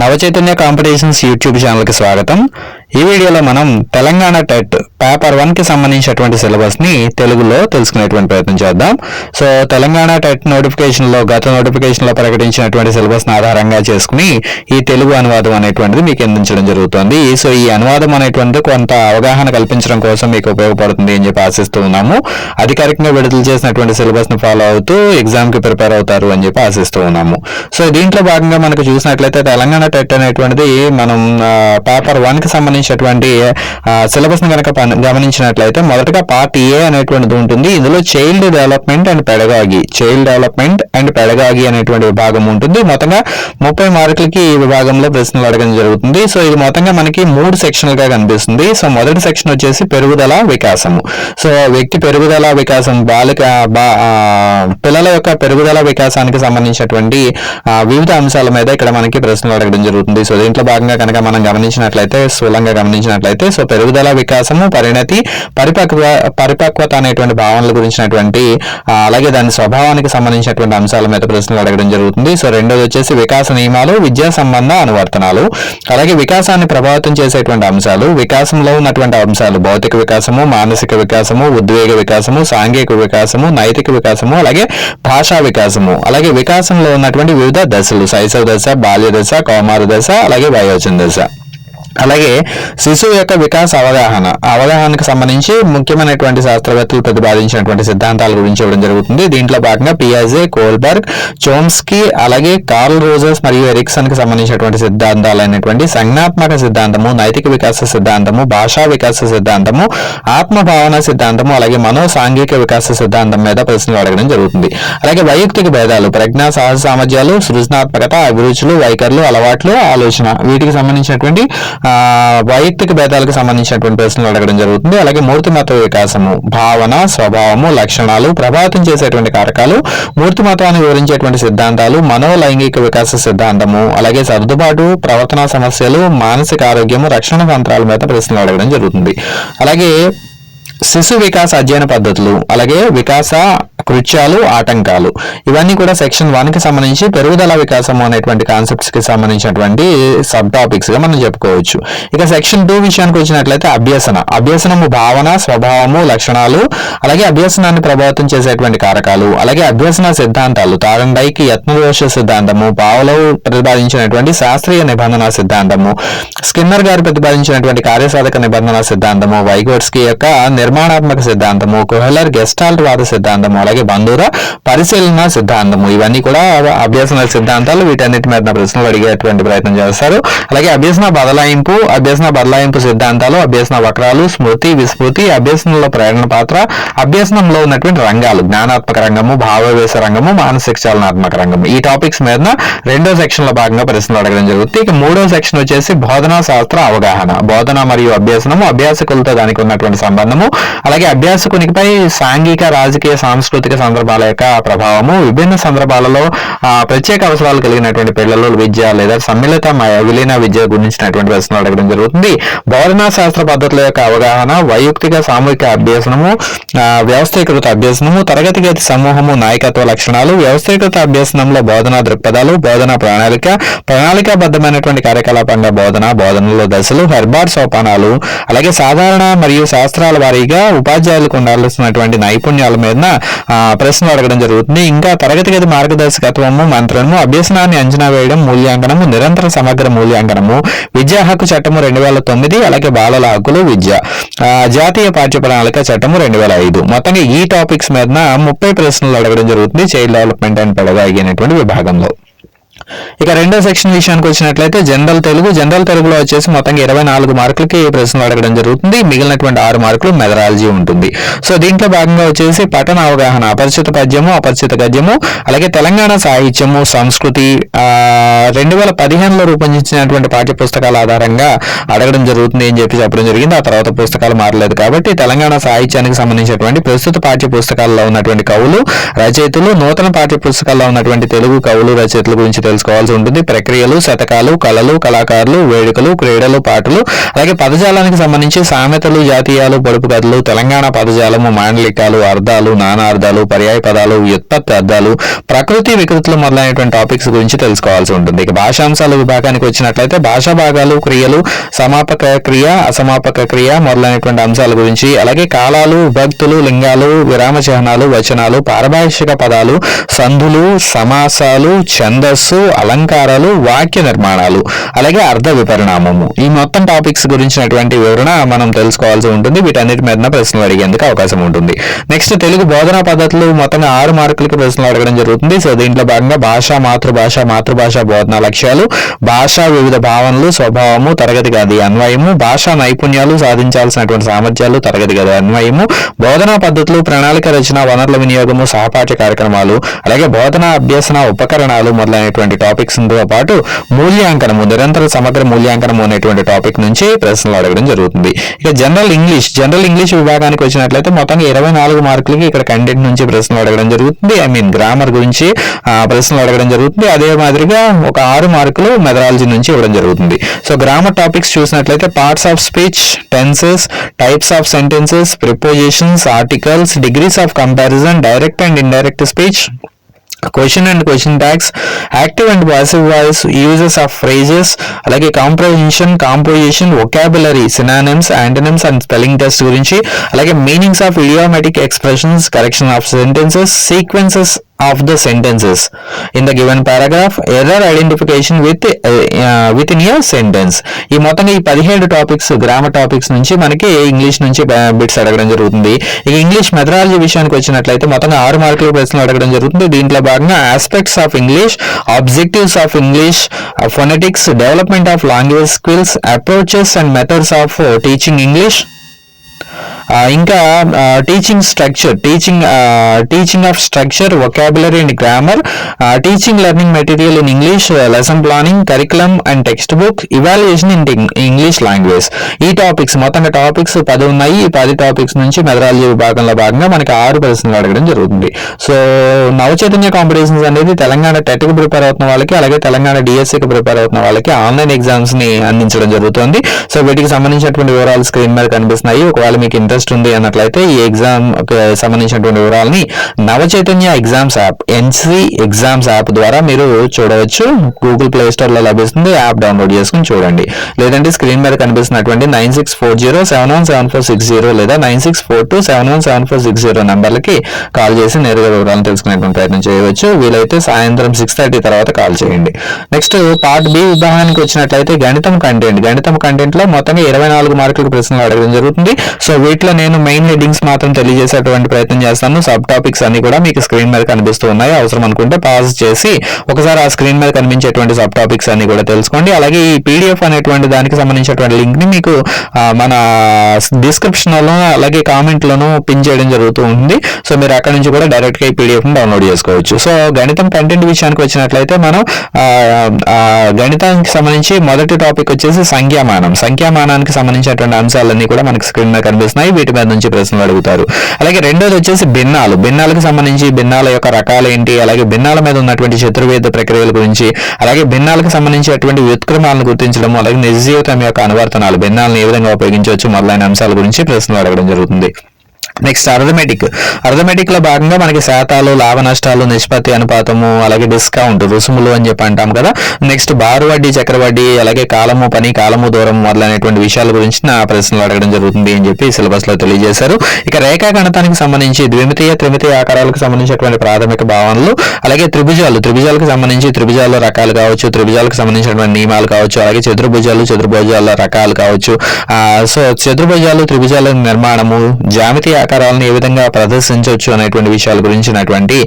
Navachaitanya competitions YouTube ఛానల్కి స్వాగతం. ఈ వీడియోలో మనం తెలంగాణ టెట్ పేపర్ వన్కి సంబంధించినటువంటి సిలబస్ని తెలుగులో తెలుసుకునేటువంటి ప్రయత్నం చేద్దాం. సో తెలంగాణ టెట్ నోటిఫికేషన్లో గత నోటిఫికేషన్లో ప్రకటించినటువంటి సిలబస్ని ఆధారంగా చేసుకుని ఈ తెలుగు అనువాదం అనేటువంటిది మీకు అందించడం జరుగుతుంది. సో ఈ అనువాదం అనేటువంటిది కొంత అవగాహన కల్పించడం కోసం మీకు ఉపయోగపడుతుంది అని చెప్పి ఆశిస్తూ ఉన్నాము. అధికారికంగా విడుదల చేసినటువంటి సిలబస్ని ఫాలో అవుతూ ఎగ్జామ్కి ప్రిపేర్ అవుతారు అని చెప్పి ఆశిస్తూ ఉన్నాము. సో దీంట్లో భాగంగా మనకు చూసినట్లయితే తెలంగాణ టెట్ అనేటువంటిది మనం పేపర్ వన్కి సంబంధించినటువంటి సిలబస్ని కనుక గమనించినట్లయితే మొదటగా పార్ట్ ఏ అనేటువంటిది ఉంటుంది. ఇందులో child development and pedagogy. Child development and pedagogy అనేటువంటి విభాగం ఉంటుంది. మొత్తంగా ముప్పై మార్కులకి ఈ విభాగంలో ప్రశ్నలు అడగడం జరుగుతుంది. సో ఇది మొత్తంగా మనకి మూడు సెక్షన్లుగా కనిపిస్తుంది. సో మొదటి సెక్షన్ వచ్చేసి పెరుగుదల వికాసము. సో వ్యక్తి పెరుగుదల వికాసం బాలిక బా- పిల్లల యొక్క పెరుగుదల వికాసానికి సంబంధించినటువంటి వివిధ అంశాల మీద ఇక్కడ మనకి ప్రశ్నలు అడగడం జరుగుతుంది. సో దీంట్లో భాగంగా కనుక మనం గమనించినట్లయితే స్థూలంగా గమనించినట్లయితే సో పెరుగుదల వికాసము పరిణతి పరిపక్వ పరిపక్వత అనేటువంటి భావనల గురించినటువంటి అలాగే దాని స్వభావానికి సంబంధించినటువంటి అంశాల మీద ప్రశ్నలు అడగడం జరుగుతుంది. సో రెండోది వచ్చేసి వికాస నియమాలు విద్యా సంబంధ అనువర్తనాలు. అలాగే వికాసాన్ని ప్రభావితం చేసేటువంటి అంశాలు వికాసంలో ఉన్నటువంటి అంశాలు భౌతిక వికాసము మానసిక వికాసము ఉద్వేగ వికాసము సాంఘిక వికాసము నైతిక వికాసము అలాగే భాషా వికాసము. అలాగే వికాసంలో ఉన్నటువంటి వివిధ దశలు శైశవ దశ బాల్య దశ కౌమార దశ అలాగే వయోజన దశ. అలాగే శిశువు యొక్క వికాస అవగాహన. అవగాహనకు సంబంధించి ముఖ్యమైనటువంటి శాస్త్రవేత్తలు ప్రతిపాదించినటువంటి సిద్ధాంతాల గురించి ఇవ్వడం జరుగుతుంది. దీంట్లో భాగంగా పియాజే కోల్బర్గ్ చోమ్స్కీ అలాగే కార్ల్ రోజర్స్ మరియు ఎరిక్సన్కి సంబంధించినటువంటి సిద్ధాంతాలైనటువంటి సంజ్ఞాత్మక సిద్ధాంతము నైతిక వికాస సిద్ధాంతము భాషా వికాస సిద్ధాంతము ఆత్మభావన సిద్ధాంతము అలాగే మనో సాంఘిక వికాస సిద్ధాంతం మీద ప్రశ్నలు అడగడం జరుగుతుంది. అలాగే వైయక్తిక భేదాలు ప్రజ్ఞా సహజ సామర్థ్యాలు సృజనాత్మకత అభిరుచులు వైఖరులు అలవాట్లు ఆలోచన వీటికి సంబంధించినటువంటి వైయక్తిక భేదాలకు సంబంధించినటువంటి ప్రశ్నలు అడగడం జరుగుతుంది. అలాగే మూర్తిమత్వ వికాసము భావన స్వభావము లక్షణాలు ప్రభావితం చేసేటువంటి కారకాలు మూర్తిమత్వాన్ని వివరించేటువంటి సిద్ధాంతాలు మనోలైంగిక వికాస సిద్ధాంతము అలాగే సర్దుబాటు ప్రవర్తనా సమస్యలు మానసిక ఆరోగ్యము రక్షణ తంత్రాల మీద ప్రశ్నలు అడగడం జరుగుతుంది. అలాగే శిశు వికాస అధ్యయన పద్ధతులు అలాగే వికాస కృత్యాలు ఆటంకాలు. ఇవన్నీ కూడా సెక్షన్ వన్కి సంబంధించి పెరుగుదల వికాసం అనేటువంటి కాన్సెప్ట్స్కి సంబంధించినటువంటి సబ్ టాపిక్స్గా మనం చెప్పుకోవచ్చు. ఇక సెక్షన్ టూ విషయానికి వచ్చినట్లయితే అభ్యసన. అభ్యసనము భావన స్వభావము లక్షణాలు అలాగే అభ్యసనాన్ని ప్రభావితం చేసేటువంటి కారకాలు అలాగే అభ్యసన సిద్ధాంతాలు తారండైకి యత్నదోష సిద్ధాంతము పావలో ప్రతిపాదించినటువంటి శాస్త్రీయ నిబంధన సిద్ధాంతము స్కిన్నర్ గారు ప్రతిపాదించినటువంటి కార్యసాధక నిబంధన సిద్ధాంతము వైగోట్స్కి యొక్క నిర్మాణాత్మక సిద్ధాంతము కొహెలర్ గెస్టాల్ట్ వాద సిద్ధాంతము అలాగే బంధుర పరిశీలన సిద్ధాంతము ఇవన్నీ కూడా అభ్యసన సిద్ధాంతాలు వీటన్నిటి మీద ప్రశ్నలు అడిగేటువంటి ప్రయత్నం చేస్తారు. అలాగే అభ్యసన బదలాయింపు అభ్యసన బదలాయింపు సిద్ధాంతాలు అభ్యసన వక్రాలు స్మృతి విస్మృతి అభ్యసనంలో ప్రేరణ పాత్ర అభ్యసనంలో ఉన్నటువంటి రంగాలు జ్ఞానాత్మక రంగము భావవేశ రంగము మానసిక చాలనాత్మక రంగము. ఈ టాపిక్స్ మీద రెండో సెక్షన్లో భాగంగా ప్రశ్నలు అడగడం జరుగుతుంది. ఇక మూడో సెక్షన్ వచ్చేసి బోధనా శాస్త్ర అవగాహన. బోధన మరియు అభ్యాసనము అభ్యాసకులతో దానికి ఉన్నటువంటి సంబంధము. అలాగే అభ్యాసకునిపై సాంఘిక రాజకీయ సాంస్కృతిక సందర్భాల యొక్క ప్రభావము విభిన్న సందర్భాలలో ప్రత్యేక అవసరాలు కలిగినటువంటి పిల్లలు విద్య లేదా సమ్మిళిత విలీన విద్య గురించినటువంటి ప్రశ్నలు అడగడం జరుగుతుంది. బోధనా శాస్త్ర పద్ధతుల యొక్క అవగాహన వైయక్తిక సామూహిక అభ్యసనము వ్యవస్థీకృత అభ్యసనము తరగతి గతి సమూహము నాయకత్వ లక్షణాలు వ్యవస్థీకృత అభ్యసనంలో బోధనా దృక్పథాలు బోధనా ప్రణాళిక ప్రణాళికాబద్ధమైనటువంటి కార్యకలాపంగా బోధన బోధనలో దశలు హెర్బార్ సోపానాలు అలాగే సాధారణ మరియు శాస్త్రాల వారీగా ఉపాధ్యాయులకు ఉండాల్సినటువంటి నైపుణ్యాల మీద ప్రశ్నలు అడగడం జరుగుతుంది. ఇంకా తరగతి గది మార్గదర్శకత్వము మంత్రము అభ్యసనాన్ని అంచనా వేయడం మూల్యాంకనము నిరంతర సమగ్ర మూల్యాంకనము విద్యా హక్కు చట్టము రెండు వేల తొమ్మిది అలాగే బాలల హక్కులు విద్య. ఆ, జాతీయ పాఠ్య ప్రణాళిక చట్టము రెండు వేల ఐదు. మొత్తంగా ఈ టాపిక్స్ మీద ముప్పై ప్రశ్నలు అడగడం జరుగుతుంది. చైల్డ్ డెవలప్మెంట్ అండ్ పెడగాగి అనేటువంటి విభాగంలో. ఇక రెండో సెక్షన్ విషయానికి వచ్చినట్లయితే జనరల్ తెలుగు. జనరల్ తెలుగులో వచ్చేసి మొత్తంగా ఇరవై నాలుగు మార్కులకి ప్రశ్నలు అడగడం జరుగుతుంది. మిగిలినటువంటి ఆరు మార్కులు మెథడాలజీ ఉంటుంది. సో దీంట్లో భాగంగా వచ్చేసి పఠన అవగాహన అపరిచిత పద్యము అపరిచిత గద్యము అలాగే తెలంగాణ సాహిత్యము సంస్కృతి రెండు వేల పదిహేనులో రూపొందించినటువంటి పాఠ్య పుస్తకాల ఆధారంగా అడగడం జరుగుతుంది అని చెప్పి చెప్పడం జరిగింది. ఆ తర్వాత పుస్తకాలు మారలేదు కాబట్టి తెలంగాణ సాహిత్యానికి సంబంధించినటువంటి ప్రస్తుత పాఠ్య పుస్తకాల్లో ఉన్నటువంటి కవులు రచయితలు నూతన పాఠ్య పుస్తకాల్లో ఉన్నటువంటి తెలుగు కవులు రచయితల గురించి తెలుసు తెలుసుకోవాల్సి ఉంటుంది. ప్రక్రియలు శతకాలు కళలు కళాకారులు వేడుకలు క్రీడలు పాటలు అలాగే పదజాలానికి సంబంధించి సామెతలు జాతీయాలు పొడుపు కథలు తెలంగాణ పదజాలము మాండలికాలు అర్థాలు నానార్థాలు పర్యాయ పదాలు వ్యుత్పత్తి అర్థాలు ప్రకృతి వికృతులు మొదలైనటువంటి టాపిక్స్ గురించి తెలుసుకోవాల్సి ఉంటుంది. ఇక భాషాంశాల విభాగానికి వచ్చినట్లయితే భాషా భాగాలు క్రియలు సమాపక క్రియ అసమాపక క్రియ మొదలైనటువంటి అంశాల గురించి అలాగే కాలాలు విభక్తులు లింగాలు విరామ చిహ్నాలు వచనాలు పారభాషిక పదాలు సంధులు సమాసాలు ఛందస్సు అలంకారాలు వాక్య నిర్మాణాలు అలాగే అర్ధ విపరిణామము. ఈ మొత్తం టాపిక్స్ గురించినటువంటి వివరణ మనం తెలుసుకోవాల్సి ఉంటుంది. వీటన్నిటి మీద ప్రశ్నలు అడిగేందుకు అవకాశం ఉంటుంది. నెక్స్ట్ తెలుగు బోధనా పద్ధతులు మొత్తంగా ఆరు మార్కులకి ప్రశ్నలు అడగడం జరుగుతుంది. సో దీంట్లో భాగంగా భాష మాతృభాష మాతృభాష బోధనా లక్ష్యాలు భాష వివిధ భావనలు స్వభావము తరగతి గది అన్వయము భాషా నైపుణ్యాలు సాధించాల్సినటువంటి సామర్థ్యాలు తరగతి గది అన్వయము బోధనా పద్ధతులు ప్రణాళిక రచన వనరుల వినియోగము సహపాఠ్య కార్యక్రమాలు అలాగే బోధనా అభ్యసన ఉపకరణాలు మొదలైనటువంటి టాపిక్స్తో పాటు మూల్యాంకనము నిరంతర సమగ్ర మూల్యాంకనము అనేటువంటి టాపిక్ నుంచి ప్రశ్నలు అడగడం జరుగుతుంది. ఇక జనరల్ ఇంగ్లీష్ జనరల్ ఇంగ్లీష్ విభాగానికి వచ్చినట్లయితే మొత్తంగా ఇరవై నాలుగు మార్కులకి ఇక్కడ కంటెంట్ నుంచి ప్రశ్నలు అడగడం జరుగుతుంది. ఐ మీన్ గ్రామర్ గురించి ఆ, ప్రశ్నలు అడగడం జరుగుతుంది. అదే మాదిరిగా ఒక ఆరు మార్కులు మెథడాలజీ నుంచి ఇవ్వడం జరుగుతుంది. సో గ్రామర్ టాపిక్స్ చూసినట్లయితే parts of speech tenses types of sentences prepositions articles degrees of comparison direct and indirect speech question and question tags active and passive voice uses of phrases అలాగే comprehension composition vocabulary synonyms antonyms and spelling test గురించి అలాగే meanings of idiomatic expressions correction of sentences sequences of the sentences in the given paragraph error identification with with in your sentence ఈ మొత్తంగా ఈ పదిహేడు topics grammar topics నుంచి మనకి English నుంచి uh, bits అడగడం జరుగుతుంది. ఇక ఇంగ్లీష్ మెథడాలజీ విషయానికి వచ్చినట్లయితే మొత్తంగా ఆరు మార్కుల ప్రశ్నలు అడగడం జరుగుతుంది. దీంట్లో భాగంగా aspects of English objectives of English phonetics development of language skills approaches and methods of teaching English ఇంకా teaching structure teaching teaching of structure vocabulary and grammar teaching learning material in English lesson planning curriculum and text book evaluation in English language ఈ topics మొత్తంగా topics పది ఉన్నాయి. ఈ పది topics నుంచి methodology విభాగంలో భాగంగా మనకి ఆరు ప్రశ్నలు అడగడం జరుగుతుంది. సో నవచైతన్య కాంపిటీషన్స్ అనేది తెలంగాణ టెట్కి ప్రిపేర్ అవుతున్న వాళ్ళకి అలాగే తెలంగాణ డిఎస్సికి ప్రిపేర్ అవుతున్న వాళ్ళకి ఆన్లైన్ ఎగ్జామ్స్ని అందించడం జరుగుతుంది. సో వీటికి సంబంధించినటువంటి వివరాలు స్క్రీన్ మీద కనిపిస్తున్నాయి. ఒకవేళ మీకు ఇంట్రెస్ట్ ఉంది అన్నట్లయితే ఈ ఎగ్జామ్ సంబంధించినటువంటి వివరాలని Navachaitanya exams app N C exams app ద్వారా మీరు చూడవచ్చు. గూగుల్ ప్లే స్టోర్లో లభిస్తుంది. యాప్ డౌన్లోడ్ చేసుకుని చూడండి. లేదంటే స్క్రీన్ మీద కనిపిస్తున్నటువంటి nine six four zero seven one seven four six zero లేదా nine six four two seven one seven four six zero నెంబర్లకి call చేసి నేరుగా వివరాలను తెలుసుకునేటువంటి ప్రయత్నం చేయవచ్చు. వీలైతే సాయంత్రం సిక్స్ థర్టీ తర్వాత కాల్ చేయండి. నెక్స్ట్ పార్ట్ బి విభాగానికి వచ్చినట్లయితే గణితం కంటెంట్ గణితం కంటెంట్లో మొత్తంగా ఇరవై నాలుగు మార్కులకు ప్రశ్నలు అడగడం జరుగుతుంది. సో వీటిలో నేను మెయిన్ హెడ్డింగ్స్ మాత్రం తెలియజేసేటువంటి ప్రయత్నం చేస్తాను. సబ్ టాపిక్స్ అన్ని కూడా మీకు స్క్రీన్ మీద కనిపిస్తూ ఉన్నాయి. అవసరం అనుకుంటే పాజ్ చేసి ఒకసారి ఆ స్క్రీన్ మీద కనిపించేటువంటి సబ్ టాపిక్స్ అన్ని కూడా తెలుసుకోండి. అలాగే ఈ పీడిఎఫ్ అనేటువంటి దానికి సంబంధించినటువంటి లింక్ని మీకు మన డిస్క్రిప్షన్లో అలాగే కామెంట్ లోను పిన్ చేయడం జరుగుతూ ఉంది. సో మీరు అక్కడ నుంచి కూడా డైరెక్ట్గా ఈ పీడిఎఫ్ని డౌన్లోడ్ చేసుకోవచ్చు. సో గణితం కంటెంట్ విషయానికి వచ్చినట్లయితే మనం గణితానికి సంబంధించి మొదటి టాపిక్ వచ్చేసి సంఖ్యామానం. సంఖ్యామానానికి సంబంధించినటువంటి అంశాలన్నీ కూడా మనకి స్క్రీన్ మీద కనిపిస్తున్నాయి. వీటి మీద నుంచి ప్రశ్నలు అడుగుతారు. అలాగే రెండోది వచ్చేసి భిన్నాలు. భిన్నాలకు సంబంధించి భిన్నాల యొక్క రకాలు ఏంటి? అలాగే భిన్నాల మీద ఉన్నటువంటి శత్రువేద ప్రక్రియల గురించి అలాగే భిన్నాలకు సంబంధించినటువంటి వ్యుత్క్రమాలను గుర్తించడం అలాగే నిజ జీవితం యొక్క అనువర్తనాలు భిన్నాలను ఏ విధంగా ఉపయోగించవచ్చు మొదలైన అంశాల గురించి ప్రశ్నలు అడగడం జరుగుతుంది. నెక్స్ట్ అర్థమెటిక్ అర్థమెటిక్లో భాగంగా మనకి శాతాలు లాభ నష్టాలు నిష్పత్తి అనుపాతము అలాగే డిస్కౌంట్ రుసుములు అని చెప్పి అంటాం కదా. నెక్స్ట్ బారు వడ్డీ చక్రవడ్డీ అలాగే కాలము పని కాలము దూరం మొదలైనటువంటి విషయాల గురించి నా ప్రశ్నలు అడగడం జరుగుతుంది అని చెప్పి సిలబస్లో తెలియజేశారు. ఇక రేఖా గణితానికి సంబంధించి ద్విమితీయ త్రిమితీయ ఆకారాలకు సంబంధించినటువంటి ప్రాథమిక భావనలు అలాగే త్రిభుజాలు. త్రిభుజాలకు సంబంధించి త్రిభుజాల రకాలు కావచ్చు త్రిభుజాలకు సంబంధించినటువంటి నియమాలు కావచ్చు అలాగే చతుర్భుజాలు చతుర్భుజాల రకాలు కావచ్చు. సో చతుర్భుజాలు త్రిభుజాల నిర్మాణము జామితీయ ఆకారాలను ఏ విధంగా ప్రదర్శించవచ్చు అనేటువంటి విషయాల గురించినటువంటి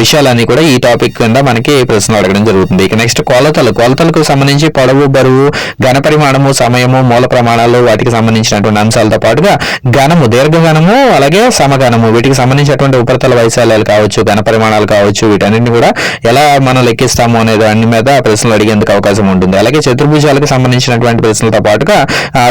విషయాలన్నీ కూడా ఈ టాపిక్ కింద మనకి ప్రశ్నలు అడగడం జరుగుతుంది. ఇక నెక్స్ట్ కొలతలు. కొలతలకు సంబంధించి పొడవు బరువు ఘన పరిమాణము సమయము మూల ప్రమాణాలు వాటికి సంబంధించినటువంటి అంశాలతో పాటుగా ఘనము దీర్ఘఘనము అలాగే సమఘనము. వీటికి సంబంధించినటువంటి ఉపరితల వైశాల్యాలు కావచ్చు ఘన పరిమాణాలు కావచ్చు వీటన్నిటిని కూడా ఎలా మనం లెక్కిస్తాము అనే దాని మీద ప్రశ్నలు అడిగేందుకు అవకాశం ఉంటుంది. అలాగే చతుర్భుజాలకు సంబంధించినటువంటి ప్రశ్నలతో పాటుగా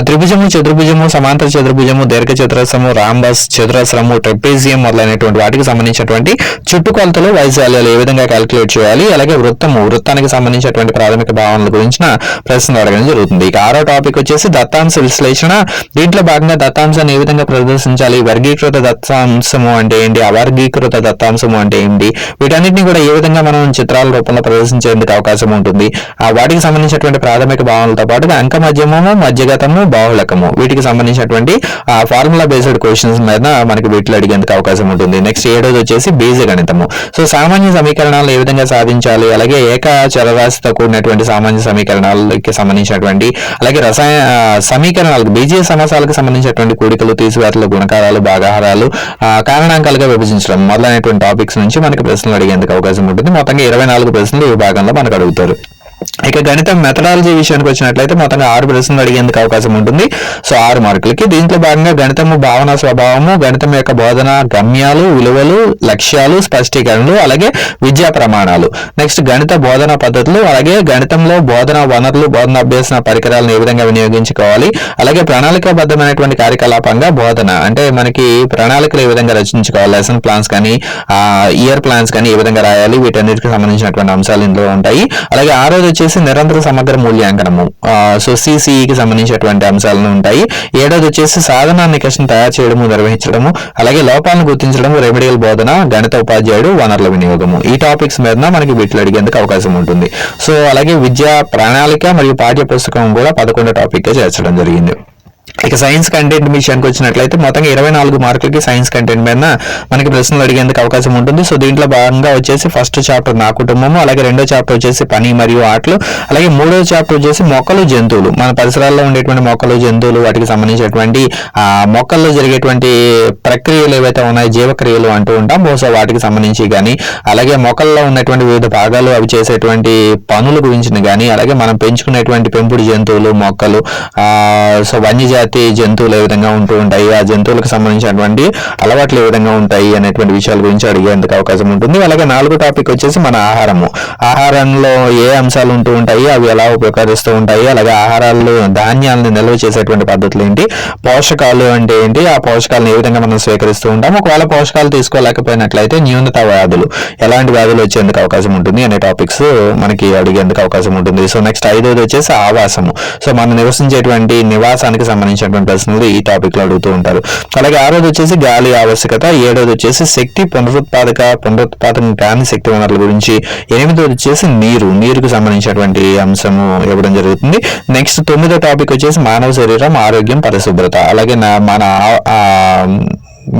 త్రిభుజము చతుర్భుజము సమాంతర చతుర్భుజము దీర్ఘ చతురస్రము రాంబస్ చతురస్రము ట్రెపేజియం మొదలైనటువంటి వాటికి సంబంధించినటువంటి చుట్టుకొలతలు వైశాల్యాలు ఏ విధంగా క్యాలిక్యులేట్ చేయాలి? అలాగే వృత్తము వృత్తానికి సంబంధించినటువంటి ప్రాథమిక భావనల గురించిన ప్రశ్నలు అడగడం జరుగుతుంది. ఇక ఆరో టాపిక్ వచ్చేసి దత్తాంశ విశ్లేషణ. దీంట్లో భాగంగా దత్తాంశాన్ని ఏ విధంగా ప్రదర్శించాలి? వర్గీకృత దత్తాంశము అంటే ఏంటి? అవర్గీకృత దత్తాంశము అంటే ఏంటి? వీటన్నిటిని కూడా ఏ విధంగా మనం చిత్రాల రూపంలో ప్రదర్శించేందుకు అవకాశం ఉంటుంది? ఆ వాటికి సంబంధించినటువంటి ప్రాథమిక భావనలతో పాటుగా అంక మధ్యమము మధ్యగతము బాహుళకము. వీటికి సంబంధించినటువంటి ఆ ఫార్ములా బేస్డ్ క్వశ్చన్స్ మీద మనకి వీటిలో అడిగేందుకు అవకాశం ఉంటుంది. నెక్స్ట్ ఏడోది వచ్చేసి బీజగణితము సో సామాన్య సమీకరణాలు ఏ విధంగా సాధించాలి? అలాగే ఏక చరరాశితో కూడినటువంటి సామాన్య సమీకరణాలకి సంబంధించినటువంటి అలాగే రసాయన సమీకరణాలకు బీజీయ సమాసాలకు సంబంధించినటువంటి కూడికలు తీసివేతలు గుణకారాలు భాగాహారాలు కారణాంకాలుగా విభజించడం మొదలైనటువంటి టాపిక్స్ నుంచి మనకి ప్రశ్నలు అడిగేందుకు అవకాశం ఉంటుంది. మొత్తంగా ఇరవై నాలుగు ప్రశ్నలు ఈ భాగంలో మనకు అడుగుతారు. ఇక గణితం మెథడాలజీ విషయానికి వచ్చినట్లయితే మొత్తంగా ఆరు ప్రశ్నలు అడిగేందుకు అవకాశం ఉంటుంది. సో ఆరు మార్కులకి దీంట్లో భాగంగా గణితము భావన స్వభావము గణితం యొక్క బోధన గమ్యాలు విలువలు లక్ష్యాలు స్పష్టీకరణలు అలాగే విద్యా ప్రమాణాలు. నెక్స్ట్ గణిత బోధన పద్ధతులు అలాగే గణితంలో బోధన వనరులు బోధన అభ్యసన పరికరాలను ఏ విధంగా వినియోగించుకోవాలి అలాగే ప్రణాళికాబద్ధమైనటువంటి కార్యకలాపంగా బోధన అంటే మనకి ప్రణాళికలు ఏ విధంగా రచించుకోవాలి లెసన్ ప్లాన్స్ కానీ ఇయర్ ప్లాన్స్ కానీ ఏ విధంగా రాయాలి వీటన్నిటికి సంబంధించినటువంటి అంశాలు ఇందులో ఉంటాయి. అలాగే ఆరోది వచ్చేసి నిరంతర సమగ్ర మూల్యాంకనము. సో సిసిఈకి సంబంధించినటువంటి అంశాలను ఉంటాయి. ఏడోది వచ్చేసి సాధన నికషం తయారు చేయడము నిర్వహించడము అలాగే లోపాలను గుర్తించడము రెమెడియల్ బోధన గణిత ఉపాధ్యాయుడు వనరుల వినియోగము. ఈ టాపిక్స్ మీద మనకి వీటిలో అడిగేందుకు అవకాశం ఉంటుంది. సో అలాగే విద్యా ప్రణాళిక మరియు పాఠ్య పుస్తకం కూడా పదకొండో టాపిక్గా చేర్చడం జరిగింది. ఇక సైన్స్ కంటెంట్ విషయానికి వచ్చినట్లయితే మొత్తంగా ఇరవై నాలుగు మార్కులకి సైన్స్ కంటెంట్ మీద మనకి ప్రశ్నలు అడిగేందుకు అవకాశం ఉంటుంది. సో దీంట్లో భాగంగా వచ్చేసి ఫస్ట్ చాప్టర్ నా కుటుంబము అలాగే రెండో చాప్టర్ వచ్చేసి పని మరియు ఆటలు అలాగే మూడో చాప్టర్ వచ్చేసి మొక్కలు జంతువులు. మన పరిసరాల్లో ఉండేటువంటి మొక్కలు జంతువులు వాటికి సంబంధించినటువంటి ఆ మొక్కల్లో జరిగేటువంటి ప్రక్రియలు ఏవైతే ఉన్నాయో జీవక్రియలు అంటూ ఉంటాం. బహుశా వాటికి సంబంధించి కానీ అలాగే మొక్కల్లో ఉన్నటువంటి వివిధ భాగాలు అవి చేసేటువంటి పనుల గురించి కానీ అలాగే మనం పెంచుకునేటువంటి పెంపుడు జంతువులు మొక్కలు ఆ సో వన్యజాతి ప్రతి జంతువులు ఏ విధంగా ఉంటూ ఉంటాయి ఆ జంతువులకు సంబంధించినటువంటి అలవాట్లు ఏ విధంగా ఉంటాయి అనేటువంటి విషయాల గురించి అడిగేందుకు అవకాశం ఉంటుంది. అలాగే నాలుగో టాపిక్ వచ్చేసి మన ఆహారము. ఆహారంలో ఏ అంశాలు ఉంటూ ఉంటాయి అవి ఎలా ఉపయోగిస్తూ ఉంటాయి అలాగే ఆహారాలు ధాన్యాలను నిల్వ చేసేటువంటి పద్ధతులు ఏంటి పోషకాలు అంటే ఏంటి ఆ పోషకాలను ఏ విధంగా మనం స్వీకరిస్తూ ఉంటాం ఒకవేళ పోషకాలు తీసుకోలేకపోయినట్లయితే న్యూనత వ్యాధులు ఎలాంటి వ్యాధులు వచ్చేందుకు అవకాశం ఉంటుంది అనే టాపిక్స్ మనకి అడిగేందుకు అవకాశం ఉంటుంది. సో నెక్స్ట్ ఐదోది వచ్చేసి ఆవాసము. సో మనం నివసించేటువంటి నివాసానికి సంబంధించినటువంటి ప్రశ్నలు ఈ టాపిక్లో అడుగుతూ ఉంటారు. అలాగే ఆరోది వచ్చేసి గాలి ఆవశ్యకత ఏడోది వచ్చేసి శక్తి పునరుత్పాదక పునరుత్పాదకం కాని శక్తి వనరుల గురించి ఎనిమిదోది వచ్చేసి నీరు నీరుకు సంబంధించినటువంటి అంశము ఇవ్వడం జరుగుతుంది. నెక్స్ట్ తొమ్మిదో టాపిక్ వచ్చేసి మానవ శరీరం ఆరోగ్యం పరిశుభ్రత. అలాగే మన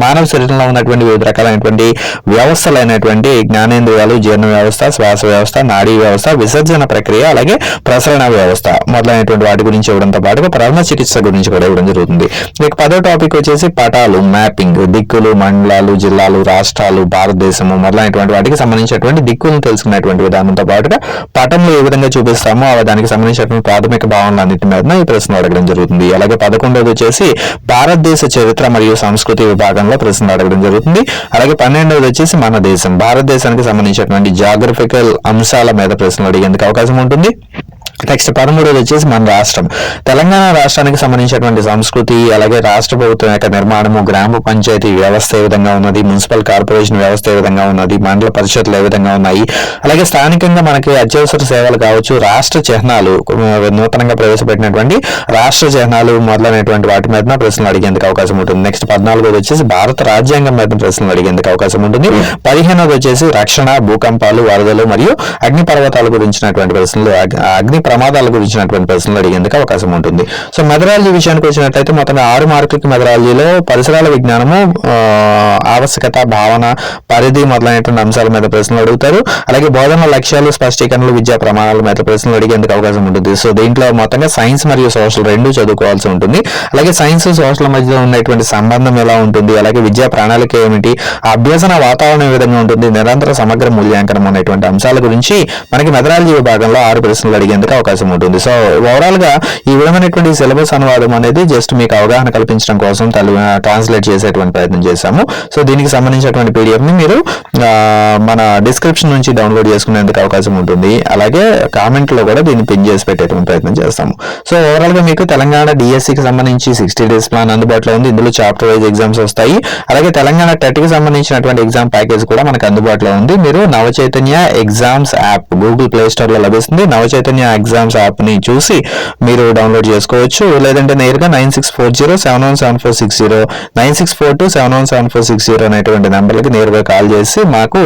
మానవ శరీరంలో ఉన్నటువంటి వివిధ రకాలైనటువంటి వ్యవస్థలైనటువంటి జ్ఞానేంద్రియాలు జీర్ణ వ్యవస్థ శ్వాస వ్యవస్థ నాడీ వ్యవస్థ విసర్జన ప్రక్రియ అలాగే ప్రసరణ వ్యవస్థ మొదలైనటువంటి వాటి గురించి ఇవ్వడంతో పాటుగా ప్రథమ చికిత్స గురించి కూడా ఇవ్వడం జరుగుతుంది. ఇక పదో టాపిక్ వచ్చేసి పటాలు మ్యాపింగ్ దిక్కులు మండలాలు జిల్లాలు రాష్ట్రాలు భారతదేశము మొదలైనటువంటి వాటికి సంబంధించినటువంటి దిక్కులను తెలుసుకునేటువంటి విధానంతో పాటుగా పటంలో ఏ విధంగా చూపిస్తామో దానికి సంబంధించినటువంటి ప్రాథమిక భావనలన్నింటి మీద ఈ ప్రశ్న అడగడం జరుగుతుంది. అలాగే పదకొండవది వచ్చేసి భారతదేశ చరిత్ర మరియు సంస్కృతి భాగంలో ప్రశ్నలు అడగడం జరుగుతుంది. అలాగే పన్నెండవది వచ్చేసి మన దేశం. భారతదేశానికి సంబంధించినటువంటి జాగ్రఫికల్ అంశాల మీద ప్రశ్నలు అడిగేందుకు అవకాశం ఉంటుంది. నెక్స్ట్ పదమూడోది వచ్చేసి మన రాష్ట్రం. తెలంగాణ రాష్ట్రానికి సంబంధించినటువంటి సంస్కృతి అలాగే రాష్ట్ర ప్రభుత్వం యొక్క నిర్మాణము గ్రామ పంచాయతీ వ్యవస్థ ఏ విధంగా ఉన్నది మున్సిపల్ కార్పొరేషన్ వ్యవస్థ ఏ విధంగా ఉన్నది మండల పరిషత్లు ఏ విధంగా ఉన్నాయి అలాగే స్థానికంగా మనకి అత్యవసర సేవలు కావచ్చు రాష్ట్ర చిహ్నాలు నూతనంగా ప్రవేశపెట్టినటువంటి రాష్ట్ర చిహ్నాలు మొదలైనటువంటి వాటి మీద ప్రశ్నలు అడిగేందుకు అవకాశం ఉంటుంది. నెక్స్ట్ పద్నాలుగోది వచ్చేసి భారత రాజ్యాంగం మీద ప్రశ్నలు అడిగేందుకు అవకాశం ఉంటుంది. పదిహేనోది వచ్చేసి రక్షణ భూకంపాలు వరదలు మరియు అగ్ని పర్వతాల గురించినటువంటి ప్రశ్నలు. అగ్ని ప్రమాదాల గురించినటువంటి ప్రశ్నలు అడిగేందుకు అవకాశం ఉంటుంది. సో మెథడాలజీ విషయానికి వచ్చినట్లయితే మొత్తం ఆరు మార్కులకి మెథడాలజీలో పరిసరాల విజ్ఞానము ఆవశ్యకత భావన పరిధి మొదలైనటువంటి అంశాల మీద ప్రశ్నలు అడుగుతారు. అలాగే బోధన లక్ష్యాలు స్పష్టీకరణలు విద్యా ప్రమాణాల మీద ప్రశ్నలు అడిగేందుకు అవకాశం ఉంటుంది. సో దీంట్లో మొత్తంగా సైన్స్ మరియు సోషల్ రెండు చదువుకోవాల్సి ఉంటుంది. అలాగే సైన్స్ సోషల్ మధ్యలో ఉన్నటువంటి సంబంధం ఎలా ఉంటుంది? అలాగే విద్యా ప్రణాళిక ఏమిటి? ఆ అభ్యసన వాతావరణం ఏ విధంగా ఉంటుంది? నిరంతర సమగ్ర మూల్యాంకనం అనేటువంటి అంశాల గురించి మనకి మెథడాలజీ విభాగంలో ఆరు ప్రశ్నలు అడిగేందుకు అవకాశం అవకాశం ఉంటుంది సో ఓవరాల్గా ఈ విధమైనటువంటి సిలబస్ అనువాదం అనేది జస్ట్ మీకు అవగాహన కల్పించడం కోసం ట్రాన్స్లేట్ చేసేటువంటి ప్రయత్నం చేశాము. సో దీనికి సంబంధించినటువంటి పీడిఎఫ్ని మీరు మన డిస్క్రిప్షన్ నుంచి డౌన్లోడ్ చేసుకునేందుకు అవకాశం ఉంటుంది అలాగే కామెంట్లో కూడా దీన్ని పిన్ చేసి పెట్టేటువంటి ప్రయత్నం చేస్తాము. సో ఓవరాల్గా మీకు తెలంగాణ డిఎస్సికి సంబంధించి సిక్స్టీ డేస్ ప్లాన్ అందుబాటులో ఉంది. ఇందులో చాప్టర్ వైజ్ ఎగ్జామ్స్ వస్తాయి. అలాగే తెలంగాణ టెట్కి సంబంధించినటువంటి ఎగ్జామ్ ప్యాకేజ్ కూడా మనకు అందుబాటులో ఉంది. మీరు Navachaitanya exams app Google Play స్టోర్లో లభిస్తుంది. నవచైతన్య ఎగ్జామ్స్ యాప్ని చూసి మీరు డౌన్లోడ్ చేసుకోవచ్చు. లేదంటే నేరుగా nine six four zero seven one seven four six zero nine six four two seven one seven four six zero అనేటువంటి నెంబర్లకి నేరుగా కాల్ చేసి మాకు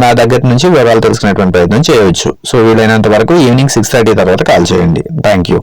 మా దగ్గర నుంచి వివరాలు తెలుసుకునేటువంటి ప్రయత్నం చేయవచ్చు. సో వీలైనంత వరకు ఈవినింగ్ సిక్స్ థర్టీ తర్వాత కాల్ చేయండి. Thank you.